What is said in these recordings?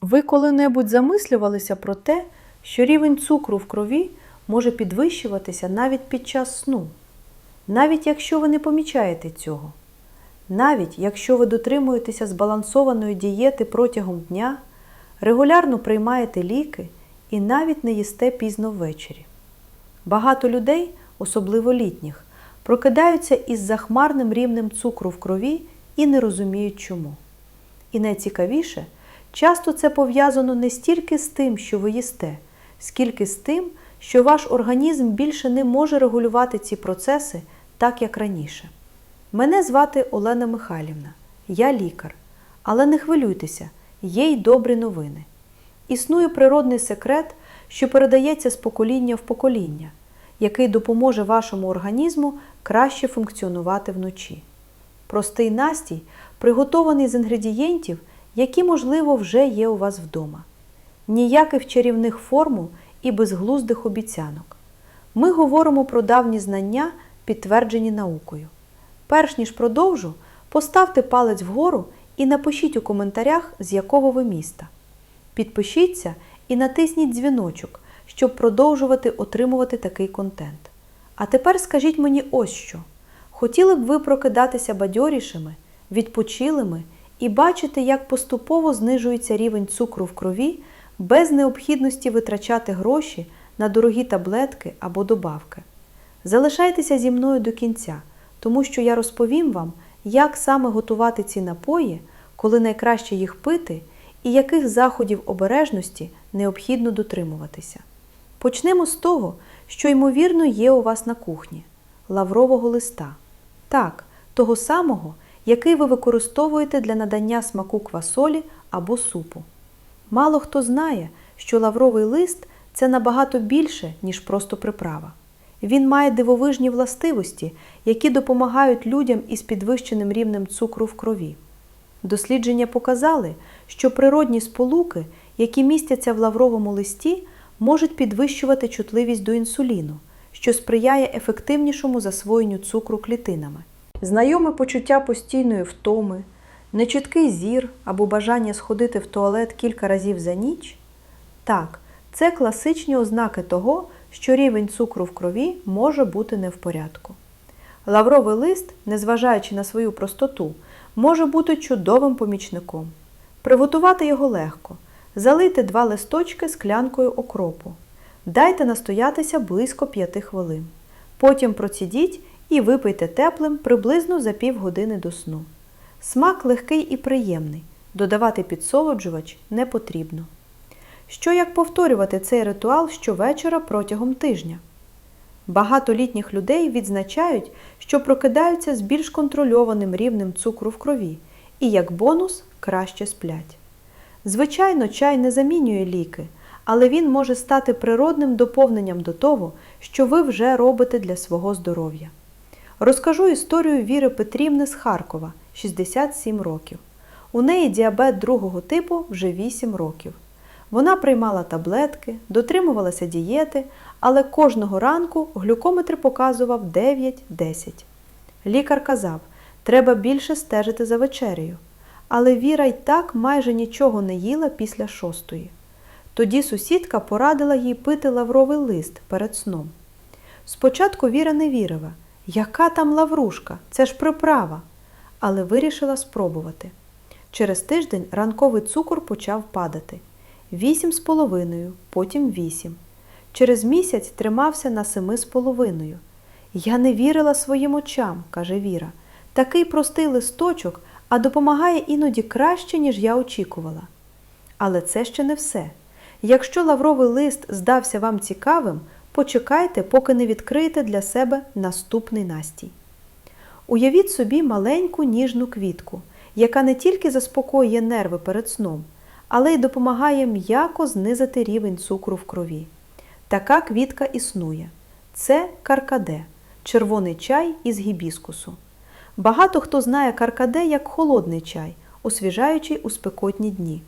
Ви коли-небудь замислювалися про те, що рівень цукру в крові може підвищуватися навіть під час сну, навіть якщо ви не помічаєте цього, навіть якщо ви дотримуєтеся збалансованої дієти протягом дня, регулярно приймаєте ліки і навіть не їсте пізно ввечері. Багато людей, особливо літніх, прокидаються із захмарним рівнем цукру в крові і не розуміють чому. І найцікавіше, часто це пов'язано не стільки з тим, що ви їсте, скільки з тим, що ваш організм більше не може регулювати ці процеси так, як раніше. Мене звати Олена Михайлівна, я лікар. Але не хвилюйтеся, є й добрі новини. Існує природний секрет, що передається з покоління в покоління, який допоможе вашому організму краще функціонувати вночі. Простий настій приготований з інгредієнтів, які, можливо, вже є у вас вдома. Ніяких чарівних формул і безглуздих обіцянок. Ми говоримо про давні знання, підтверджені наукою. Перш ніж продовжу, поставте палець вгору і напишіть у коментарях, з якого ви міста. Підпишіться і натисніть дзвіночок, щоб продовжувати отримувати такий контент. А тепер скажіть мені ось що. Хотіли б ви прокидатися бадьорішими, відпочилими і бачити, як поступово знижується рівень цукру в крові без необхідності витрачати гроші на дорогі таблетки або добавки. Залишайтеся зі мною до кінця, тому що я розповім вам, як саме готувати ці напої, коли найкраще їх пити і яких заходів обережності необхідно дотримуватися. Почнемо з того, що ймовірно є у вас на кухні лаврового листа. Так, того самого, який ви використовуєте для надання смаку квасолі або супу. Мало хто знає, що лавровий лист це набагато більше, ніж просто приправа. Він має дивовижні властивості, які допомагають людям із підвищеним рівнем цукру в крові. Дослідження показали, що природні сполуки, які містяться в лавровому листі, можуть підвищувати чутливість до інсуліну, що сприяє ефективнішому засвоєнню цукру клітинами. Знайоме почуття постійної втоми, нечіткий зір або бажання сходити в туалет кілька разів за ніч так, це класичні ознаки того, що рівень цукру в крові може бути не в порядку. Лавровий лист, незважаючи на свою простоту, може бути чудовим помічником. Приготувати його легко. Залийте два листочки склянкою окропу. Дайте настоятися близько 5 хвилин. Потім процідіть і випийте теплим приблизно за півгодини до сну. Смак легкий і приємний. Додавати підсолоджувач не потрібно. Що як повторювати цей ритуал щовечора протягом тижня? Багато літніх людей відзначають, що прокидаються з більш контрольованим рівнем цукру в крові і, як бонус, краще сплять. Звичайно, чай не замінює ліки, але він може стати природним доповненням до того, що ви вже робите для свого здоров'я. Розкажу історію Віри Петрівни з Харкова, 67 років. У неї діабет другого типу вже 8 років. Вона приймала таблетки, дотримувалася дієти, але кожного ранку глюкометр показував 9-10. Лікар казав, треба більше стежити за вечерею. Але Віра й так майже нічого не їла після шостої. Тоді сусідка порадила їй пити лавровий лист перед сном. Спочатку Віра не вірила, яка там лаврушка, це ж приправа, але вирішила спробувати. Через тиждень ранковий цукор почав падати. Вісім з половиною, потім вісім. Через місяць тримався на семи з половиною. Я не вірила своїм очам, каже Віра. Такий простий листочок, а допомагає іноді краще, ніж я очікувала. Але це ще не все. Якщо лавровий лист здався вам цікавим, почекайте, поки не відкриєте для себе наступний настій. Уявіть собі маленьку ніжну квітку, яка не тільки заспокоює нерви перед сном, але й допомагає м'яко знизити рівень цукру в крові. Така квітка існує. Це каркаде, червоний чай із гібіскусу. Багато хто знає каркаде як холодний чай, освіжаючий у спекотні дні.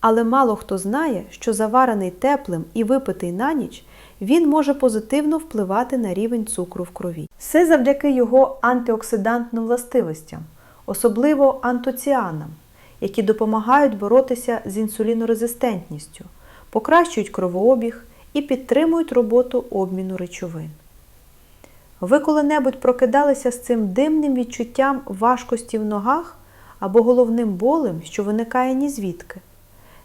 Але мало хто знає, що заварений теплим і випитий на ніч, він може позитивно впливати на рівень цукру в крові. Все завдяки його антиоксидантним властивостям, особливо антоціанам, які допомагають боротися з інсулінорезистентністю, покращують кровообіг і підтримують роботу обміну речовин. Ви коли-небудь прокидалися з цим димним відчуттям важкості в ногах або головним болем, що виникає ні звідки.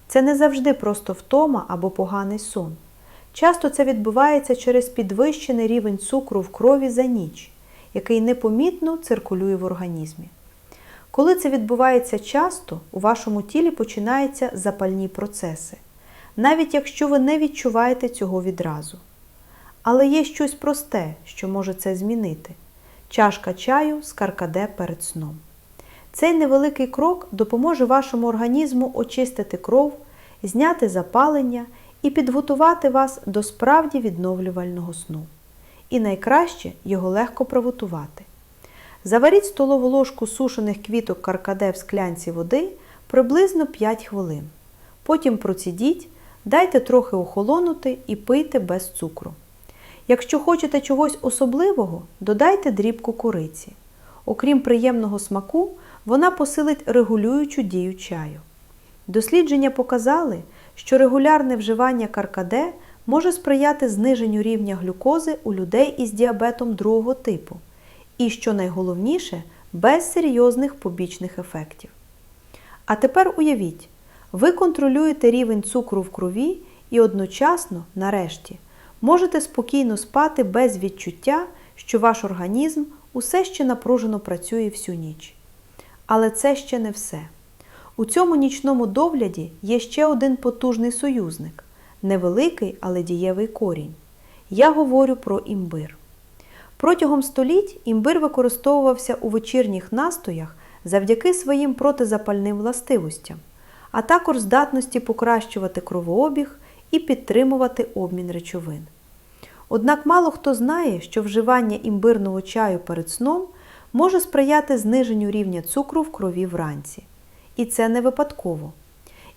Це не завжди просто втома або поганий сон. Часто це відбувається через підвищений рівень цукру в крові за ніч, який непомітно циркулює в організмі. Коли це відбувається часто, у вашому тілі починаються запальні процеси, навіть якщо ви не відчуваєте цього відразу. Але є щось просте, що може це змінити чашка чаю з каркаде перед сном. Цей невеликий крок допоможе вашому організму очистити кров, зняти запалення і підготувати вас до справді відновлювального сну. І найкраще його легко приготувати. Заваріть столову ложку сушених квіток каркаде в склянці води приблизно 5 хвилин. Потім процідіть, дайте трохи охолонути і пийте без цукру. Якщо хочете чогось особливого, додайте дрібку кориці. Окрім приємного смаку, вона посилить регулюючу дію чаю. Дослідження показали, що регулярне вживання каркаде може сприяти зниженню рівня глюкози у людей із діабетом другого типу і, що найголовніше, без серйозних побічних ефектів. А тепер уявіть, ви контролюєте рівень цукру в крові і одночасно, нарешті, можете спокійно спати без відчуття, що ваш організм усе ще напружено працює всю ніч. Але це ще не все. У цьому нічному догляді є ще один потужний союзник невеликий, але дієвий корінь. Я говорю про імбир. Протягом століть імбир використовувався у вечірніх настоях завдяки своїм протизапальним властивостям, а також здатності покращувати кровообіг і підтримувати обмін речовин. Однак мало хто знає, що вживання імбирного чаю перед сном може сприяти зниженню рівня цукру в крові вранці. І це не випадково.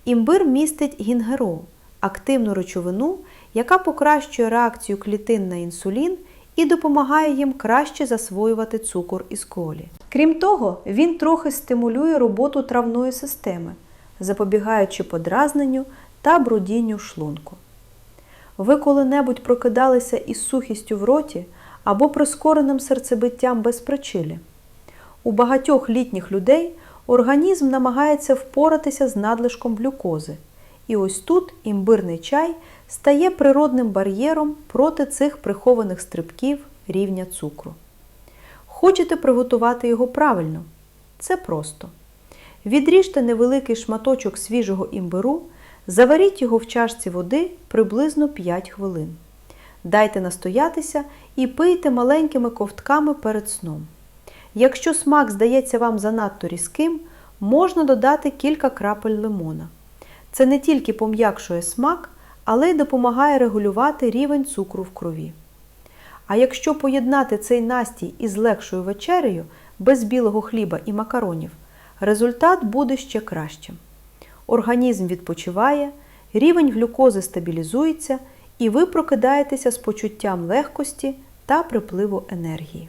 Імбир містить гінгерол – активну речовину, яка покращує реакцію клітин на інсулін і допомагає їм краще засвоювати цукор із колі. Крім того, він трохи стимулює роботу травної системи, запобігаючи подразненню та брудінню шлунку. Ви коли-небудь прокидалися із сухістю в роті або прискореним серцебиттям без причини. У багатьох літніх людей організм намагається впоратися з надлишком глюкози, і ось тут імбирний чай стає природним бар'єром проти цих прихованих стрибків рівня цукру. Хочете приготувати його правильно? Це просто. Відріжте невеликий шматочок свіжого імбиру, заваріть його в чашці води приблизно 5 хвилин. Дайте настоятися і пийте маленькими ковтками перед сном. Якщо смак здається вам занадто різким, можна додати кілька крапель лимона. Це не тільки пом'якшує смак, але й допомагає регулювати рівень цукру в крові. А якщо поєднати цей настій із легшою вечерею без білого хліба і макаронів, результат буде ще кращим. Організм відпочиває, рівень глюкози стабілізується, і ви прокидаєтеся з почуттям легкості та припливу енергії.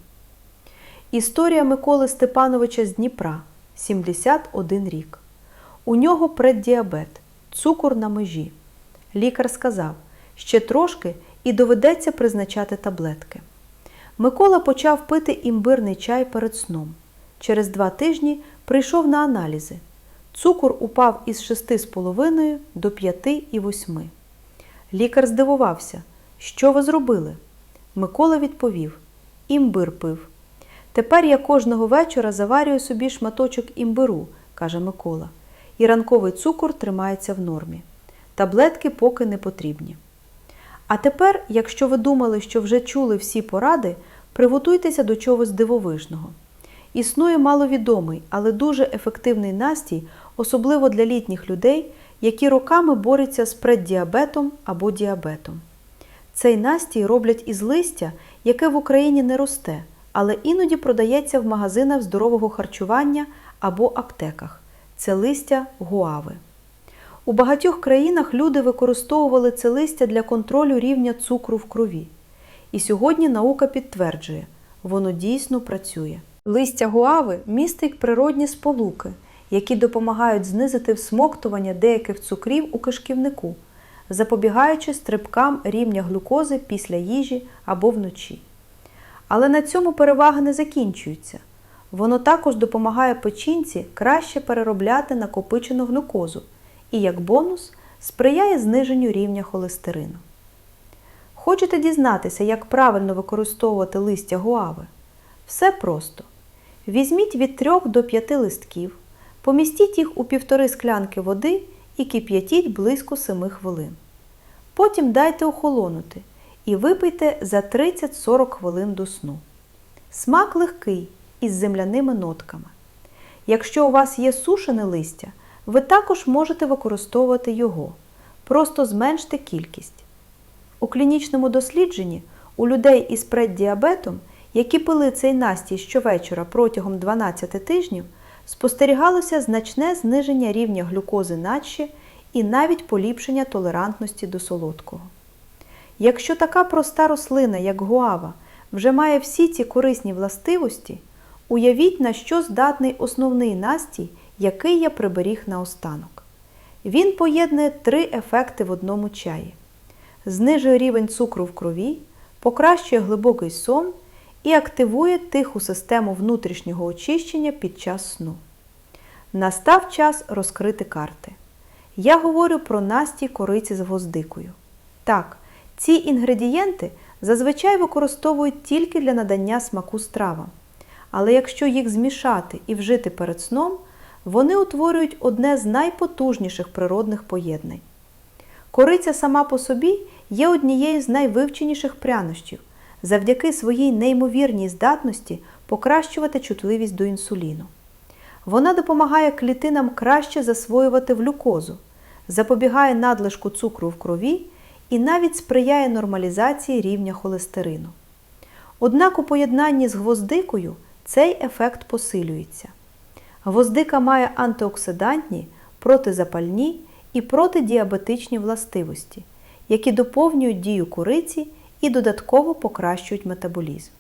Історія Миколи Степановича з Дніпра 71 рік. У нього преддіабет, цукор на межі. Лікар сказав, ще трошки і доведеться призначати таблетки. Микола почав пити імбирний чай перед сном. Через два тижні прийшов на аналізи. Цукор упав із 6,5 до 5,8. Лікар здивувався, що ви зробили? Микола відповів: Імбир пив. Тепер я кожного вечора заварюю собі шматочок імбиру, каже Микола, і ранковий цукор тримається в нормі. Таблетки поки не потрібні. А тепер, якщо ви думали, що вже чули всі поради, приготуйтеся до чогось дивовижного. Існує маловідомий, але дуже ефективний настій, особливо для літніх людей, які роками борються з преддіабетом або діабетом. Цей настій роблять із листя, яке в Україні не росте, але іноді продається в магазинах здорового харчування або аптеках. Це листя гуави. У багатьох країнах люди використовували це листя для контролю рівня цукру в крові. І сьогодні наука підтверджує, воно дійсно працює. Листя гуави містить природні сполуки, які допомагають знизити всмоктування деяких цукрів у кишківнику, запобігаючи стрибкам рівня глюкози після їжі або вночі. Але на цьому переваги не закінчуються. Воно також допомагає печінці краще переробляти накопичену глюкозу і, як бонус, сприяє зниженню рівня холестерину. Хочете дізнатися, як правильно використовувати листя гуави? Все просто. Візьміть від 3 до 5 листків, помістіть їх у півтори склянки води і кип'ятіть близько 7 хвилин. Потім дайте охолонути і випийте за 30-40 хвилин до сну. Смак легкий із земляними нотками. Якщо у вас є сушене листя, ви також можете використовувати його. Просто зменште кількість. У клінічному дослідженні у людей із преддіабетом, які пили цей настій щовечора протягом 12 тижнів, спостерігалося значне зниження рівня глюкози наче і навіть поліпшення толерантності до солодкого. Якщо така проста рослина, як гуава, вже має всі ці корисні властивості, уявіть, на що здатний основний настій, який я приберіг наостанок. Він поєднує три ефекти в одному чаї: знижує рівень цукру в крові, покращує глибокий сон і активує тиху систему внутрішнього очищення під час сну. Настав час розкрити карти. Я говорю про настій кориці з гвоздикою. Так, ці інгредієнти зазвичай використовують тільки для надання смаку стравам. Але якщо їх змішати і вжити перед сном, вони утворюють одне з найпотужніших природних поєднань. Кориця сама по собі є однією з найвивченіших прянощів, завдяки своїй неймовірній здатності покращувати чутливість до інсуліну. Вона допомагає клітинам краще засвоювати глюкозу, запобігає надлишку цукру в крові і навіть сприяє нормалізації рівня холестерину. Однак у поєднанні з гвоздикою цей ефект посилюється. Гвоздика має антиоксидантні, протизапальні і протидіабетичні властивості, які доповнюють дію кориці і додатково покращують метаболізм.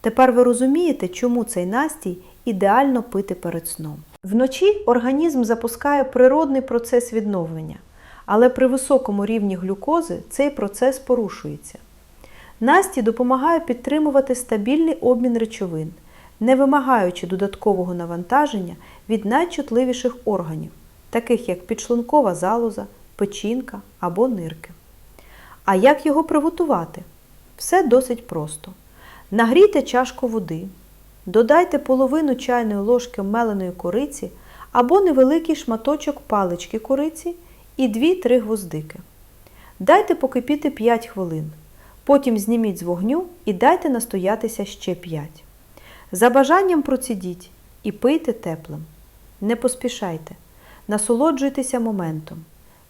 Тепер ви розумієте, чому цей настій ідеально пити перед сном. Вночі організм запускає природний процес відновлення, але при високому рівні глюкози цей процес порушується. Насті допомагає підтримувати стабільний обмін речовин, не вимагаючи додаткового навантаження від найчутливіших органів, таких як підшлункова залоза, печінка або нирки. А як його приготувати? Все досить просто. Нагрійте чашку води, додайте половину чайної ложки меленої кориці або невеликий шматочок палички кориці і 2-3 гвоздики. Дайте покипіти 5 хвилин. Потім зніміть з вогню і дайте настоятися ще 5. За бажанням процідіть і пийте теплим. Не поспішайте, насолоджуйтеся моментом.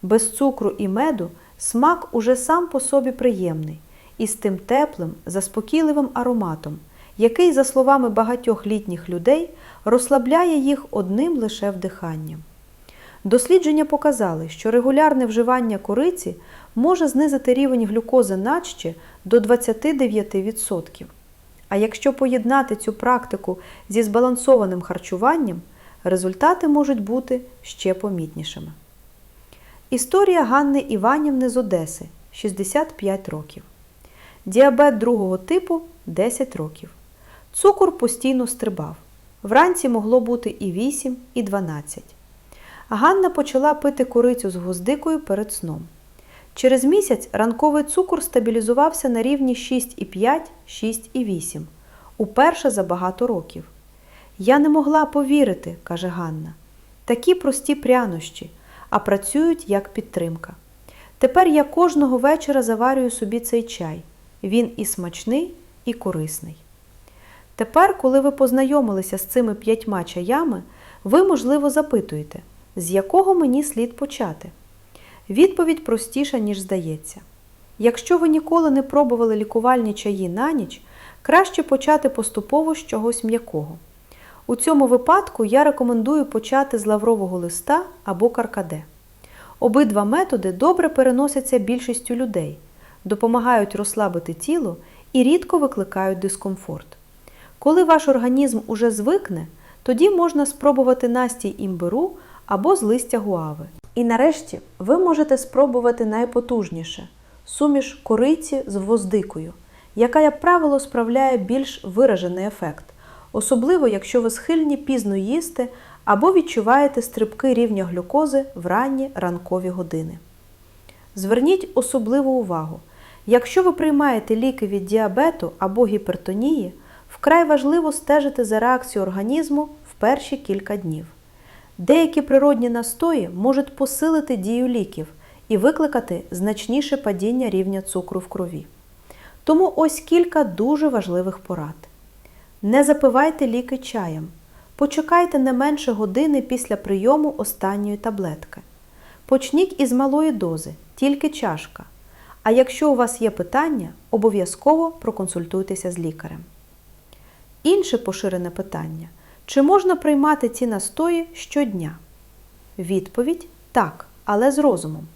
Без цукру і меду смак уже сам по собі приємний і з тим теплим, заспокійливим ароматом, який, за словами багатьох літніх людей, розслабляє їх одним лише вдиханням. Дослідження показали, що регулярне вживання кориці може знизити рівень глюкози наче до 29%. А якщо поєднати цю практику зі збалансованим харчуванням, результати можуть бути ще помітнішими. Історія Ганни Іванівни з Одеси 65 років. Діабет другого типу 10 років. Цукор постійно стрибав. Вранці могло бути і 8, і 12. Ганна почала пити корицю з гвоздикою перед сном. Через місяць ранковий цукор стабілізувався на рівні 6,5-6,8, уперше за багато років. Я не могла повірити, каже Ганна. Такі прості прянощі, а працюють як підтримка. Тепер я кожного вечора заварюю собі цей чай. Він і смачний, і корисний. Тепер, коли ви познайомилися з цими п'ятьма чаями, ви, можливо, запитуєте, з якого мені слід почати. Відповідь простіша, ніж здається. Якщо ви ніколи не пробували лікувальні чаї на ніч, краще почати поступово з чогось м'якого. У цьому випадку я рекомендую почати з лаврового листа або каркаде. Обидва методи добре переносяться більшістю людей, допомагають розслабити тіло і рідко викликають дискомфорт. Коли ваш організм уже звикне, тоді можна спробувати настій імбиру або з листя гуави. І нарешті ви можете спробувати найпотужніше суміш кориці з гвоздикою, яка, як правило, справляє більш виражений ефект, особливо якщо ви схильні пізно їсти або відчуваєте стрибки рівня глюкози в ранні ранкові години. Зверніть особливу увагу. Якщо ви приймаєте ліки від діабету або гіпертонії, вкрай важливо стежити за реакцією організму в перші кілька днів. Деякі природні настої можуть посилити дію ліків і викликати значніше падіння рівня цукру в крові. Тому ось кілька дуже важливих порад. Не запивайте ліки чаєм. Почекайте не менше години після прийому останньої таблетки. Почніть із малої дози, тільки чашка. А якщо у вас є питання, обов'язково проконсультуйтеся з лікарем. Інше поширене питання: чи можна приймати ці настої щодня? Відповідь так, але з розумом.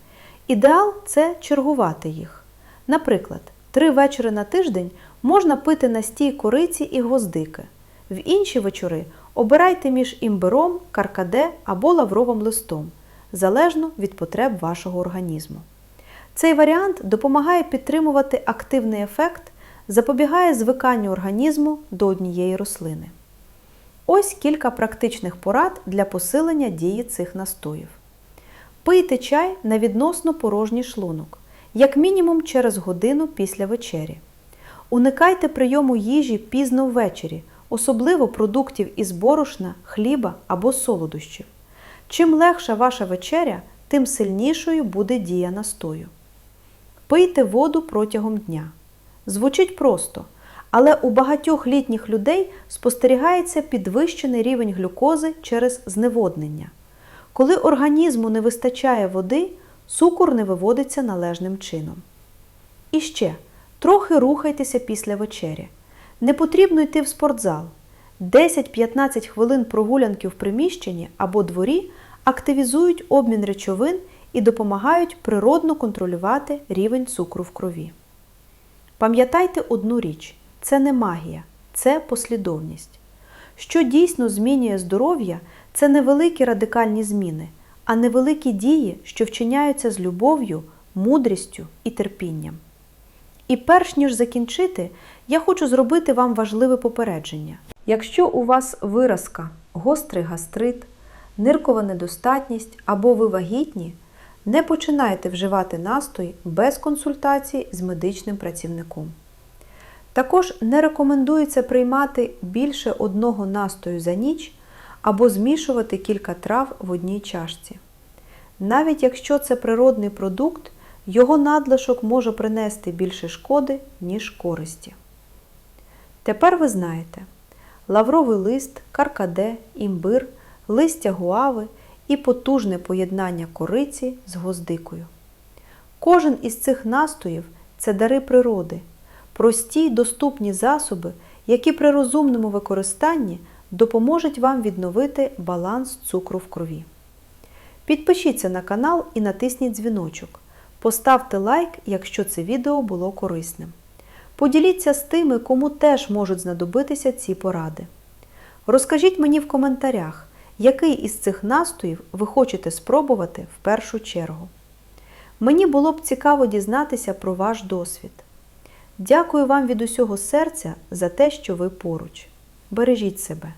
Ідеал це чергувати їх. Наприклад, три вечори на тиждень можна пити настій кориці і гвоздики. В інші вечори обирайте між імбиром, каркаде або лавровим листом, залежно від потреб вашого організму. Цей варіант допомагає підтримувати активний ефект, запобігає звиканню організму до однієї рослини. Ось кілька практичних порад для посилення дії цих настоїв. Пийте чай на відносно порожній шлунок, як мінімум через годину після вечері. Уникайте прийому їжі пізно ввечері, особливо продуктів із борошна, хліба або солодощів. Чим легша ваша вечеря, тим сильнішою буде дія настою. Пийте воду протягом дня. Звучить просто, але у багатьох літніх людей спостерігається підвищений рівень глюкози через зневоднення. Коли організму не вистачає води, цукор не виводиться належним чином. І ще трохи рухайтеся після вечері. Не потрібно йти в спортзал. 10-15 хвилин прогулянки в приміщенні або дворі активізують обмін речовин і допомагають природно контролювати рівень цукру в крові. Пам'ятайте одну річ: це не магія, це послідовність. Що дійсно змінює здоров'я, це не великі радикальні зміни, а невеликі дії, що вчиняються з любов'ю, мудрістю і терпінням. І перш ніж закінчити, я хочу зробити вам важливе попередження. Якщо у вас виразка, гострий гастрит, ниркова недостатність або ви вагітні, не починайте вживати настой без консультації з медичним працівником. Також не рекомендується приймати більше одного настою за ніч або змішувати кілька трав в одній чашці. Навіть якщо це природний продукт, його надлишок може принести більше шкоди, ніж користі. Тепер ви знаєте, лавровий лист, каркаде, імбир, листя гуави і потужне поєднання кориці з гвоздикою. Кожен із цих настоїв це дари природи, прості й доступні засоби, які при розумному використанні допоможуть вам відновити баланс цукру в крові. Підпишіться на канал і натисніть дзвіночок. Поставте лайк, якщо це відео було корисним. Поділіться з тими, кому теж можуть знадобитися ці поради. Розкажіть мені в коментарях, який із цих настоїв ви хочете спробувати в першу чергу. Мені було б цікаво дізнатися про ваш досвід. Дякую вам від усього серця за те, що ви поруч. Бережіть себе!